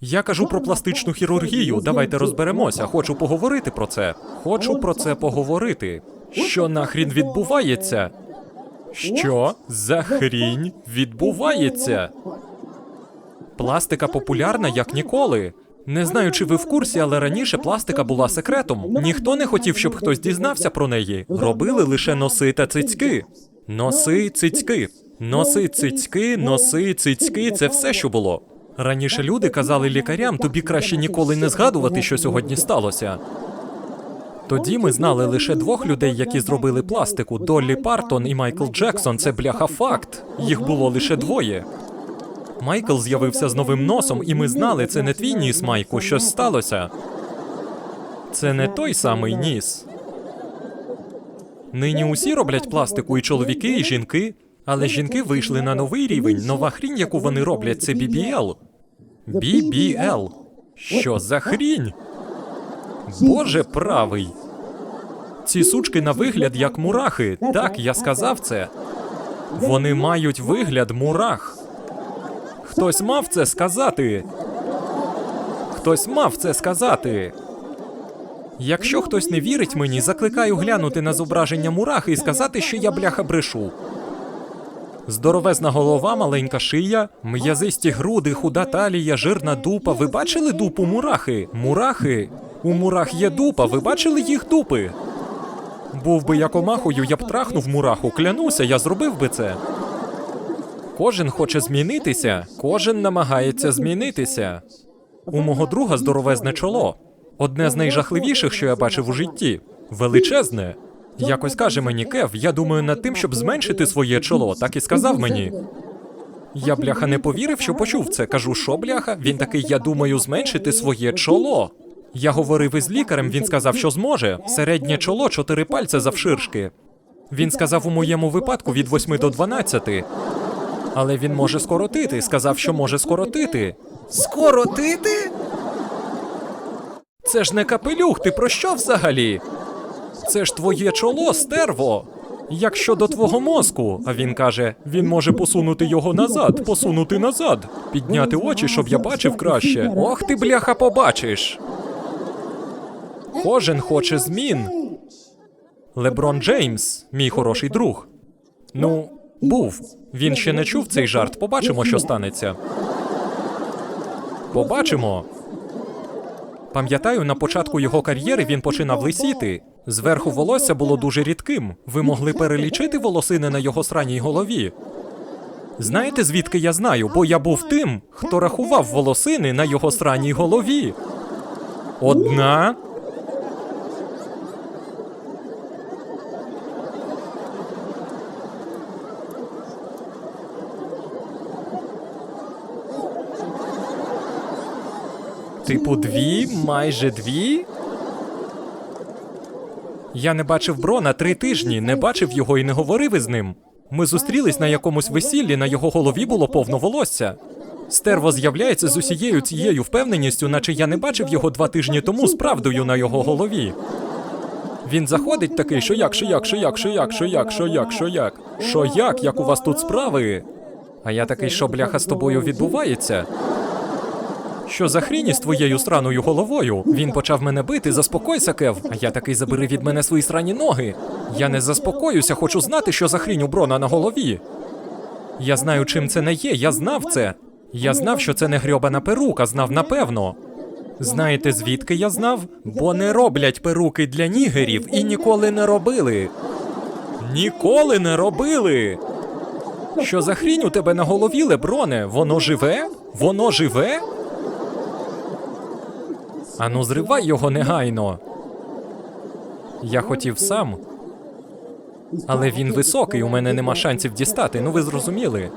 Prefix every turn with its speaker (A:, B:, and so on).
A: Я кажу про пластичну хірургію. Давайте розберемося. Хочу поговорити про це. Хочу про це поговорити. Що нахрін відбувається? Що за хрінь відбувається? Пластика популярна як ніколи. Не знаю, чи ви в курсі, але раніше пластика була секретом. Ніхто не хотів, щоб хтось дізнався про неї. Робили лише носи та цицьки. Носи, цицьки. Носи, цицьки, носи, цицьки це все, що було. Раніше люди казали лікарям, тобі краще ніколи не згадувати, що сьогодні сталося. Тоді ми знали лише двох людей, які зробили пластику: Доллі Партон і Майкл Джексон. Це бляха факт. Їх було лише двоє. Майкл з'явився з новим носом, і ми знали, це не твій ніс, Майку, щось сталося. Це не той самий ніс. Нині усі роблять пластику, і чоловіки, і жінки. Але жінки вийшли на новий рівень. Нова хрінь, яку вони роблять, це BBL. BBL. Що за хрінь? Боже правий. Ці сучки на вигляд як мурахи. Так, я сказав це. Вони мають вигляд мурах. Хтось мав це сказати. Хтось мав це сказати. Якщо хтось не вірить мені, закликаю глянути на зображення мурахи і сказати, що я бляха брешу. Здоровезна голова, маленька шия, м'язисті груди, худа талія, жирна дупа. Ви бачили дупу мурахи? Мурахи? У мурах є дупа, ви бачили їх дупи? Був би я комахою, я б трахнув мураху. Клянуся, я зробив би це. Кожен хоче змінитися, кожен намагається змінитися. У мого друга здоровезне чоло. Одне з найжахливіших, що я бачив у житті. Величезне. Якось каже мені Кев, я думаю над тим, щоб зменшити своє чоло, так і сказав мені. Я бляха не повірив, що почув це. Кажу, що бляха? Він такий, я думаю, зменшити своє чоло. Я говорив із лікарем, він сказав, що зможе. Середнє чоло чотири пальця завширшки. Він сказав у моєму випадку від 8 до 12. Але він може скоротити. Сказав, що може скоротити.
B: Скоротити?
A: Це ж не капелюх, ти про що взагалі? Це ж твоє чоло, стерво. Як щодо твого мозку, а він каже: він може посунути його назад, посунути назад, підняти очі, щоб я бачив краще. Ох ти, бляха, побачиш. Кожен хоче змін. Леброн Джеймс, мій хороший друг. Ну, був. Він ще не чув цей жарт. Побачимо, що станеться. Побачимо. Пам'ятаю, на початку його кар'єри він починав лисіти. Зверху волосся було дуже рідким. Ви могли перелічити волосини на його сраній голові. Знаєте, звідки я знаю? Бо я був тим, хто рахував волосини на його сраній голові. Одна. Типу, дві, майже дві. Я не бачив Брона три тижні, не бачив його і не говорив із ним. Ми зустрілись на якомусь весіллі, на його голові було повно волосся. Стерво з'являється з усією цією впевненістю, наче я не бачив його два тижні тому з правдою на його голові. Він заходить такий, що як, що як, що як, що як, що як, що як, що як, що як, як у вас тут справи? А я такий, що бляха з тобою відбувається? Що за хріні з твоєю сраною головою? Він почав мене бити, заспокойся, Кев. А я такий забери від мене свої срані ноги. Я не заспокоюся, хочу знати, що за хрінь у Брона на голові. Я знаю, чим це не є, я знав це. Я знав, що це не грьобана перука, знав напевно. Знаєте, звідки я знав? Бо не роблять перуки для нігерів і ніколи не робили. Ніколи не робили. Що за хрінь у тебе на голові, Леброне? Воно живе? Воно живе? Ану, зривай його негайно. Я хотів сам. Але він високий, у мене нема шансів дістати, ну ви зрозуміли.